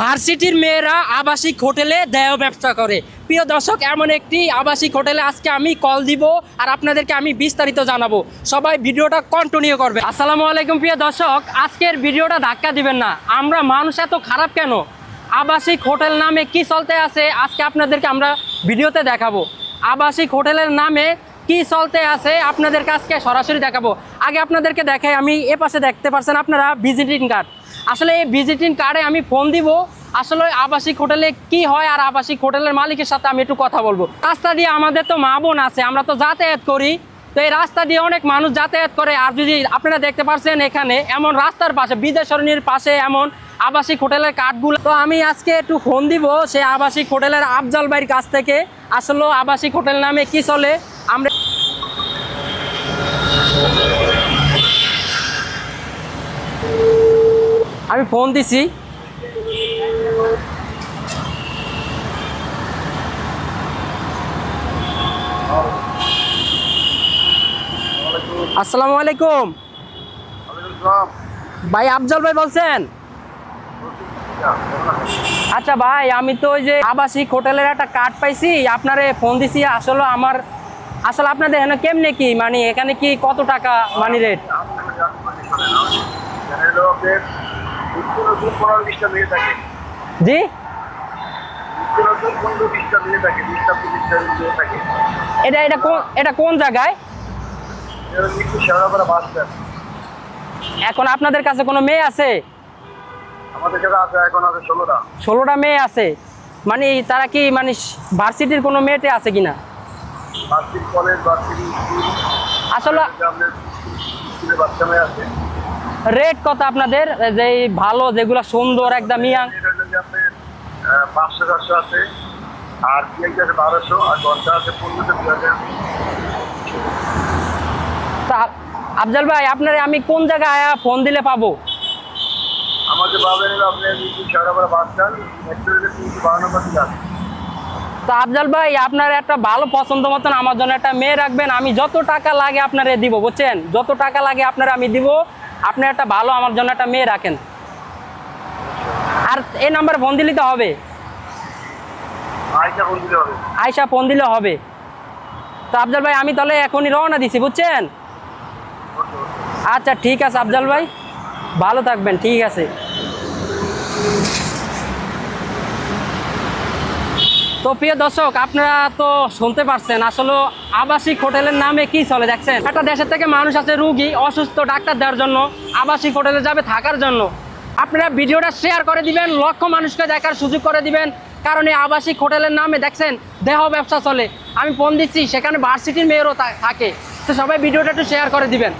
ভার্সিটির মেয়েরা আবাসিক হোটেলে দেয় ব্যবসা করে। প্রিয় দর্শক, এমন একটি আবাসিক হোটেলে আজকে আমি কল দিব আর আপনাদেরকে আমি বিস্তারিত জানাব। সবাই ভিডিওটা কন্টিনিউ করবে। আসসালামু আলাইকুম প্রিয় দর্শক, আজকের ভিডিওটা ধাক্কা দিবেন না। আমরা মানুষ এত খারাপ কেন? আবাসিক হোটেল নামে কি চলতে আছে? আজকে আপনাদেরকে আমরা ভিডিওতে দেখাবো। আবাসিক হোটেলের নামে কি চলতে আছে আপনাদের কাছকে সরাসরি দেখাবো। আগে আপনাদেরকে দেখাই, আমি এ পাশে দেখতে পাচ্ছেন আপনারা ভিজিটিং কার্ড। আসলে এই ভিজিটিং কার্ডে আমি ফোন দিব, আসলে আবাসিক হোটেলে কি হয় আর আবাসিক হোটেলের মালিকের সাথে আমি একটু কথা বলব। রাস্তা দিয়ে আমাদের তো মা বোন আছে, আমরা তো যাতায়াত করি। তো এই রাস্তা দিয়ে অনেক মানুষ যাতায়াত করে, আর যদি আপনারা দেখতে পাচ্ছেন এখানে, এমন রাস্তার পাশে বিদ্যাসরণীর পাশে এমন আবাসিক হোটেলের কার্ডগুলো। তো আমি আজকে একটু ফোন দিব, সে আবাসিক হোটেলের আফজাল ভাইয়ের কাছ থেকে, আসলে আবাসিক হোটেল নামে কি চলে, আমরা আমি ফোন দিছি। আসসালামু আলাইকুম। ভাই, আফজল ভাই বলছেন? আচ্ছা ভাই, আমি তো ওই যে আবাসিক হোটেলের একটা কার্ড পাইছি, আপনারে ফোন দিছি, আসলে আমার, আসলে আপনাদের এখানে কেমনে কি? মানে এখানে কি কত টাকা মানি রেট জি? এটা এটা কোন এটা কোন জায়গায়? এখন আপনাদের কাছে কোনো মেয়ে আছে? ষোলোটা। মেয়ে আছে। মানে তারা কি মানে ভার্সিটির কোনো মেয়েটে আছে কিনা? আসলে রেট কত আপনাদের যে ভালো যেগুলো সুন্দর একদম ইয়াং। এটা হলো যে আপনার আহ, পাঁচশো চারশো আছে। আর পিএইচ আছে বারোশো আর ঘণ্টা আছে পনেরোশো তা আফজাল ভাই আপনার আমি কোন জায়গায় আয়া ফোন দিলে পাবো? আমাদের পাবেন শেওড়াপাড়া বাস আছে তো আফজাল ভাই আপনার একটা ভালো পছন্দ মতন আমার জন্য একটা মেয়ে রাখবেন আমি যত টাকা লাগে আপনারে দিব বুঝছেন? যত টাকা লাগে আপনার আমি দিব আপনি একটা ভালো আমার জন্য একটা মেয়ে রাখেন। আর এই নাম্বারে ফোন দিলে তো হবে। আয়সা ফোন দিলে হবে। তো আফজাল ভাই আমি তাহলে এখনই রওনা দিছি বুঝছেন? আচ্ছা ঠিক আছে আফজাল ভাই। ভালো থাকবেন ঠিক আছে। তো প্রিয় দর্শক, আপনারা তো শুনতে পারছেন আসলে আবাসিক হোটেলের নামে কি চলে দেখছেন? একটা দেশের থেকে মানুষ আছে রুগী, অসুস্থ, ডাক্তার দেওয়ার জন্য, আবাসিক হোটেলে যাবে থাকার জন্য। আপনারা ভিডিওটা শেয়ার করে দিবেন, লক্ষ মানুষকে দেখার সুযোগ করে দিবেন, কারণ এই আবাসিক হোটেলের নামে দেখছেন, দেহ ব্যবসা চলে। আমি ফোন দিচ্ছি, সেখানে ভার্সিটির মেয়েরও থাকে। তো সবাই ভিডিওটা একটু শেয়ার করে দিবেন।